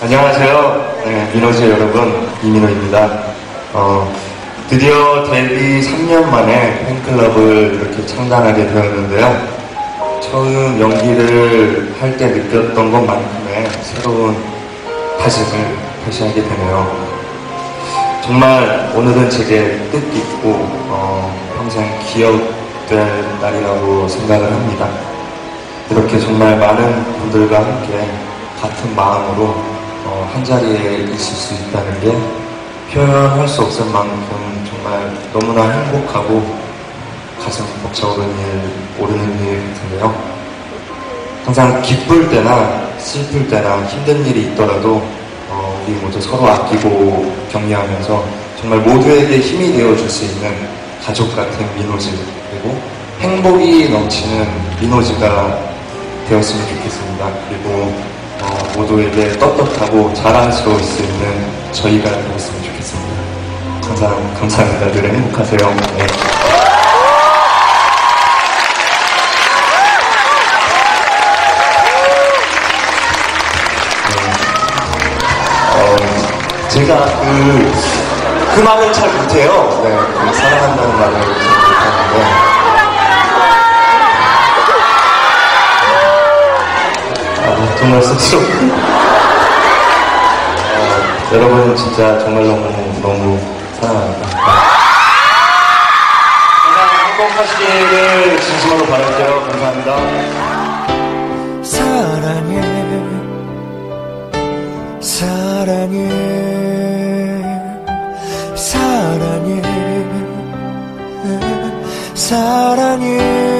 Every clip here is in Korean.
안녕하세요. 네, 민호지 여러분, 이민호입니다. 어, 드디어 데뷔 3년 만에 팬클럽을 이렇게 창단하게 되었는데요. 처음 연기를 할 때 느꼈던 것만큼의 새로운 다짐을 다시 하게 되네요. 정말 오늘은 제게 뜻깊고 어, 평생 기억될 날이라고 생각을 합니다. 이렇게 정말 많은 분들과 함께 같은 마음으로 어, 한 자리에 있을 수 있다는 게 표현할 수 없을 만큼 정말 너무나 행복하고 가슴 벅차오르는 일, 오르는 일 같은데요. 항상 기쁠 때나 슬플 때나 힘든 일이 있더라도 어, 우리 모두 서로 아끼고 격려하면서 정말 모두에게 힘이 되어줄 수 있는 가족 같은 민호지 그리고 행복이 넘치는 민호지가 되었으면 좋겠습니다. 그리고 어, 모두에게 떳떳하고 자랑스러울 수 있는 저희가 되었으면 좋겠습니다. 항상 감사합니다. 늘 행복하세요. 네. 어, 제가 그, 그 말을 잘 못해요. 네, 그 사랑한다 정말 쑥스럽고. 어, 여러분 진짜 정말 너무, 너무 사랑합니다. 행복하시기를 진심으로 바랄게요. 감사합니다. 사랑해 사랑해 사랑해 사랑해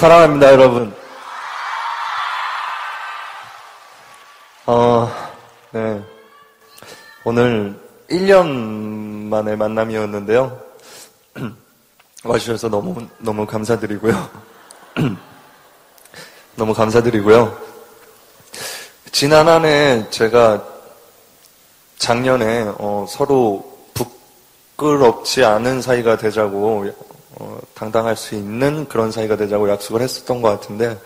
사랑합니다, 여러분. 어, 네. 오늘 1년 만의 만남이었는데요. 와주셔서 너무, 너무 감사드리고요. 너무 감사드리고요. 지난 한 해 제가 작년에 어, 서로 부끄럽지 않은 사이가 되자고 어, 당당할 수 있는 그런 사이가 되자고 약속을 했었던 것 같은데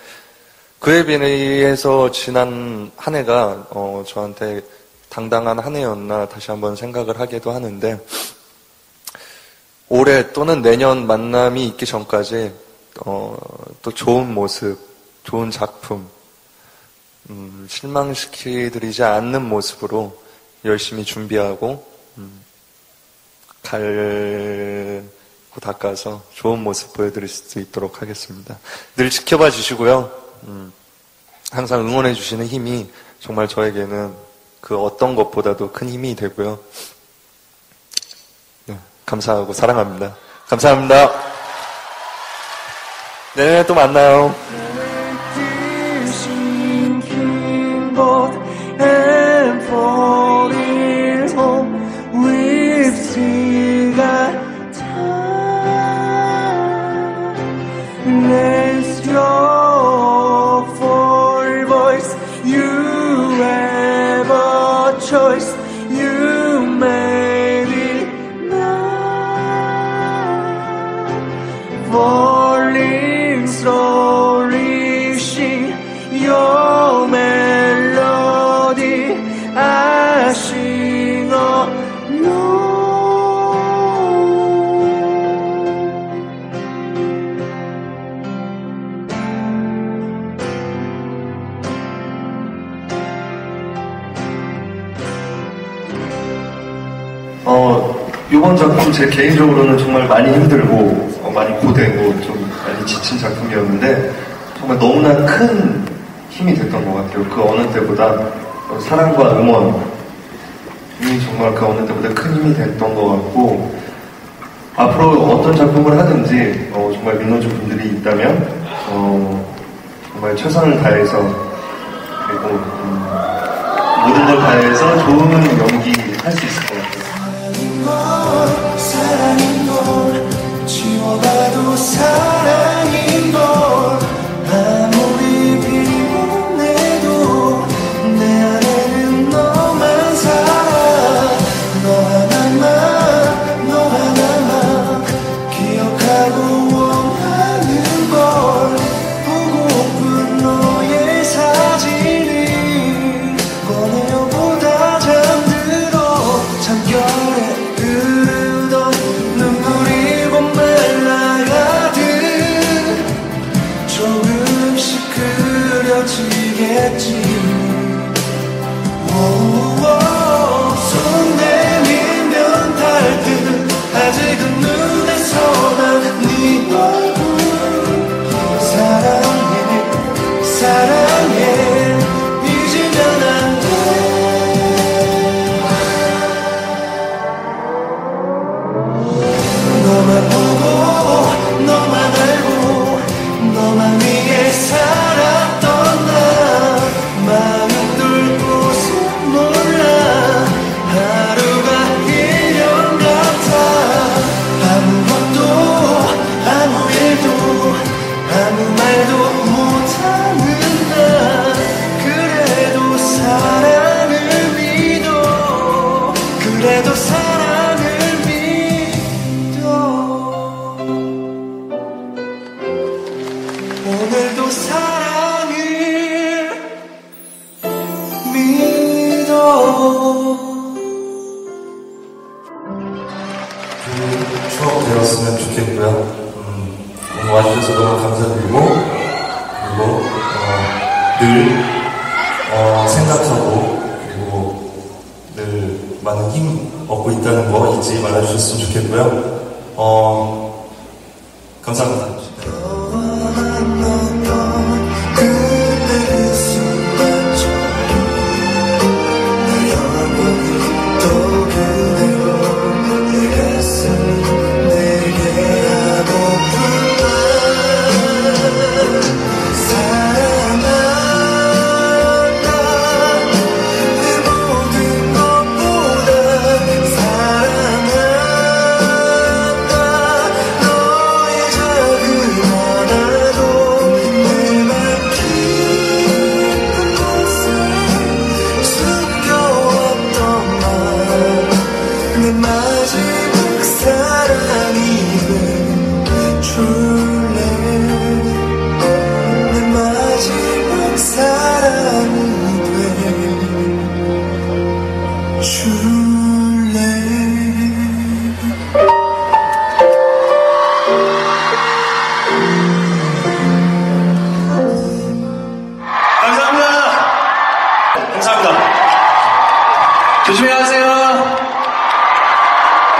그에 비해서 지난 한 해가 어, 저한테 당당한 한 해였나 다시 한번 생각을 하기도 하는데 올해 또는 내년 만남이 있기 전까지 어, 또 좋은 모습, 좋은 작품, 음, 실망시키드리지 않는 모습으로 열심히 준비하고 음, 갈고 닦아서 좋은 모습 보여드릴 수 있도록 하겠습니다. 늘 지켜봐 주시고요. 음, 항상 응원해 주시는 힘이 정말 저에게는 그 어떤 것보다도 큰 힘이 되고요. 네, 감사하고 사랑합니다. 감사합니다. 네, 또 만나요. 어, 이번 작품 제 개인적으로는 정말 많이 힘들고, 어, 많이 고되고, 좀 많이 지친 작품이었는데, 정말 너무나 큰 힘이 됐던 것 같아요. 그 어느 때보다 어, 사랑과 응원이 정말 그 어느 때보다 큰 힘이 됐던 것 같고, 앞으로 어떤 작품을 하든지, 어, 정말 민호주 분들이 있다면, 어, 정말 최선을 다해서, 그리고, 음, 모든 걸 다해서 좋은 연기 할 수 있을 것 같아요. 걸어봐도 사랑. 어, 생각하고 그리고 늘 많은 힘 얻고 있다는 거 잊지 말아주셨으면 좋겠고요. 어, 감사합니다.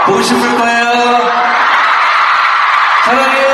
보고 싶을 거예요. 사랑해요.